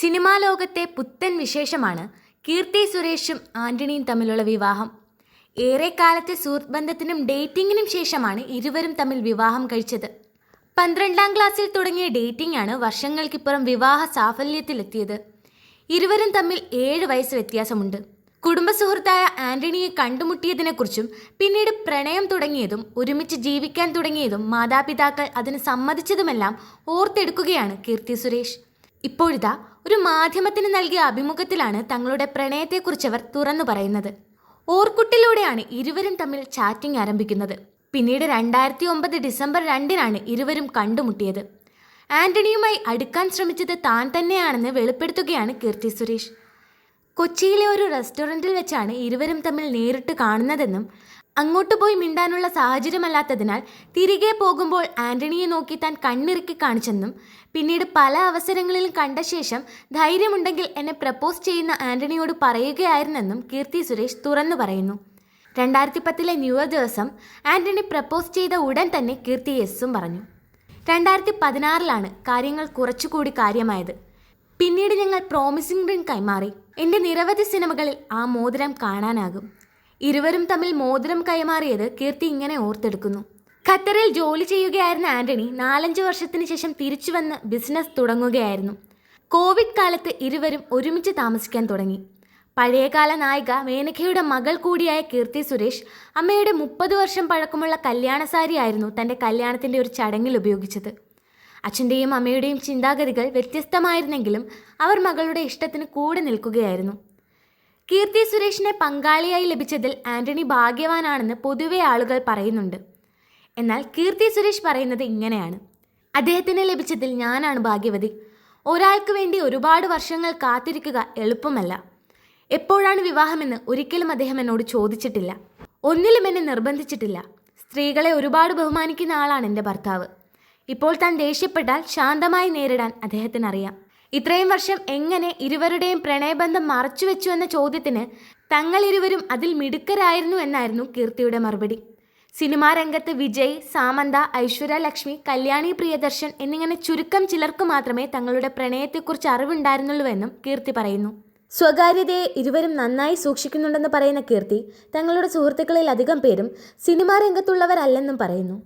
Cinema ലോകത്തെ പുത്തൻ വിശേഷമാണ് കീർത്തി സുരേഷും ആന്റണിയും തമ്മിലുള്ള വിവാഹം. ഏറെക്കാലത്തെ സുഹൃത്ത് ബന്ധത്തിനും ഡേറ്റിങ്ങിനും ശേഷമാണ് ഇരുവരും തമ്മിൽ വിവാഹം കഴിച്ചത്. പന്ത്രണ്ടാം ക്ലാസ്സിൽ തുടങ്ങിയ ഡേറ്റിംഗ് ആണ് വർഷങ്ങൾക്കിപ്പുറം വിവാഹ സാഫല്യത്തിലെത്തിയത്. ഇരുവരും തമ്മിൽ ഏഴ് വയസ്സ് വ്യത്യാസമുണ്ട്. കുടുംബ സുഹൃത്തായ ആന്റണിയെ കണ്ടുമുട്ടിയതിനെക്കുറിച്ചും പിന്നീട് പ്രണയം തുടങ്ങിയതും ഒരുമിച്ച് ജീവിക്കാൻ തുടങ്ങിയതും മാതാപിതാക്കൾ അതിന് സമ്മതിച്ചതുമെല്ലാം ഓർത്തെടുക്കുകയാണ് കീർത്തി സുരേഷ്. ഇപ്പോഴിതാ ഒരു മാധ്യമത്തിന് നൽകിയ അഭിമുഖത്തിലാണ് തങ്ങളുടെ പ്രണയത്തെക്കുറിച്ച് അവർ തുറന്നു പറയുന്നത്. ഓർക്കുട്ടിലൂടെയാണ് ഇരുവരും തമ്മിൽ ചാറ്റിംഗ് ആരംഭിക്കുന്നത്. പിന്നീട് രണ്ടായിരത്തി ഒമ്പത് ഡിസംബർ രണ്ടിനാണ് ഇരുവരും കണ്ടുമുട്ടിയത്. ആന്റണിയുമായി അടുക്കാൻ ശ്രമിച്ചത് താൻ തന്നെയാണെന്ന് വെളിപ്പെടുത്തുകയാണ് കീർത്തി സുരേഷ്. കൊച്ചിയിലെ ഒരു റെസ്റ്റോറന്റിൽ വെച്ചാണ് ഇരുവരും തമ്മിൽ നേരിട്ട് കാണുന്നതെന്നും അങ്ങോട്ട് പോയി മിണ്ടാനുള്ള സാഹചര്യമല്ലാത്തതിനാൽ തിരികെ പോകുമ്പോൾ ആന്റണിയെ നോക്കി താൻ കണ്ണിറുക്കി കാണിച്ചെന്നും പിന്നീട് പല അവസരങ്ങളിലും കണ്ട ശേഷം ധൈര്യമുണ്ടെങ്കിൽ എന്നെ പ്രപ്പോസ് ചെയ്യുന്ന ആന്റണിയോട് പറയുകയായിരുന്നെന്നും കീർത്തി സുരേഷ് തുറന്നു പറയുന്നു. രണ്ടായിരത്തി പത്തിലെ ന്യൂ ഇയർ ദിവസം ആന്റണി പ്രപ്പോസ് ചെയ്ത ഉടൻ തന്നെ കീർത്തി യെസ്സും പറഞ്ഞു. രണ്ടായിരത്തി പതിനാറിലാണ് കാര്യങ്ങൾ കുറച്ചുകൂടി കാര്യമായത്. പിന്നീട് ഞങ്ങൾ പ്രോമിസിംഗ് റിംഗ് കൈമാറി. എന്റെ നിരവധി സിനിമകളിൽ ആ മോതിരം കാണാനാകും. ഇരുവരും തമ്മിൽ മോതിരം കൈമാറിയത് കീർത്തി ഇങ്ങനെ ഓർത്തെടുക്കുന്നു. ഖത്തറിൽ ജോലി ചെയ്യുകയായിരുന്ന ആന്റണി നാലഞ്ച് വർഷത്തിന് ശേഷം തിരിച്ചു വന്ന് ബിസിനസ് തുടങ്ങുകയായിരുന്നു. കോവിഡ് കാലത്ത് ഇരുവരും ഒരുമിച്ച് താമസിക്കാൻ തുടങ്ങി. പഴയകാല നായിക മേനകയുടെ മകൾ കൂടിയായ കീർത്തി സുരേഷ് അമ്മയുടെ മുപ്പത് വർഷം പഴക്കമുള്ള കല്യാണ സാരിയായിരുന്നു തന്റെ കല്യാണത്തിന്റെ ഒരു ചടങ്ങിൽ ഉപയോഗിച്ചത്. അച്ഛന്റെയും അമ്മയുടെയും ചിന്താഗതികൾ വ്യത്യസ്തമായിരുന്നെങ്കിലും അവർ മകളുടെ ഇഷ്ടത്തിന് കൂടെ നിൽക്കുകയായിരുന്നു. കീർത്തി സുരേഷിനെ പങ്കാളിയായി ലഭിച്ചതിൽ ആന്റണി ഭാഗ്യവാനാണെന്ന് പൊതുവെ ആളുകൾ പറയുന്നുണ്ട്. എന്നാൽ കീർത്തി സുരേഷ് പറയുന്നത് ഇങ്ങനെയാണ്. അദ്ദേഹത്തിന് ലഭിച്ചതിൽ ഞാനാണ് ഭാഗ്യവതി. ഒരാൾക്ക് വേണ്ടി ഒരുപാട് വർഷങ്ങൾ കാത്തിരിക്കുക എളുപ്പമല്ല. എപ്പോഴാണ് വിവാഹമെന്ന് ഒരിക്കലും അദ്ദേഹം എന്നോട് ചോദിച്ചിട്ടില്ല. ഒന്നിലും എന്നെ നിർബന്ധിച്ചിട്ടില്ല. സ്ത്രീകളെ ഒരുപാട് ബഹുമാനിക്കുന്ന ആളാണ് എന്റെ ഭർത്താവ്. ഇപ്പോൾ താൻ ദേഷ്യപ്പെട്ടാൽ ശാന്തമായി നേരിടാൻ അദ്ദേഹത്തിന് അറിയാം ഇത്രയും വർഷം എങ്ങനെ ഇരുവരുടെയും പ്രണയബന്ധം മറച്ചുവെച്ചു എന്ന ചോദ്യത്തിന് തങ്ങൾ ഇരുവരും അതിൽ മിടുക്കരായിരുന്നു എന്നായിരുന്നു കീർത്തിയുടെ മറുപടി. സിനിമാ രംഗത്ത് വിജയ് സാമന്ത ഐശ്വര്യ ലക്ഷ്മി കല്യാണി പ്രിയദർശൻ എന്നിങ്ങനെ ചുരുക്കം ചിലർക്ക് മാത്രമേ തങ്ങളുടെ പ്രണയത്തെക്കുറിച്ച് അറിവുണ്ടായിരുന്നുള്ളൂ എന്നും കീർത്തി പറയുന്നു. സ്വകാര്യതയെ ഇരുവരും നന്നായി സൂക്ഷിക്കുന്നുണ്ടെന്ന് പറയുന്ന കീർത്തി തങ്ങളുടെ സുഹൃത്തുക്കളിൽ അധികം പേരും സിനിമാ രംഗത്തുള്ളവരല്ലെന്നും പറയുന്നു.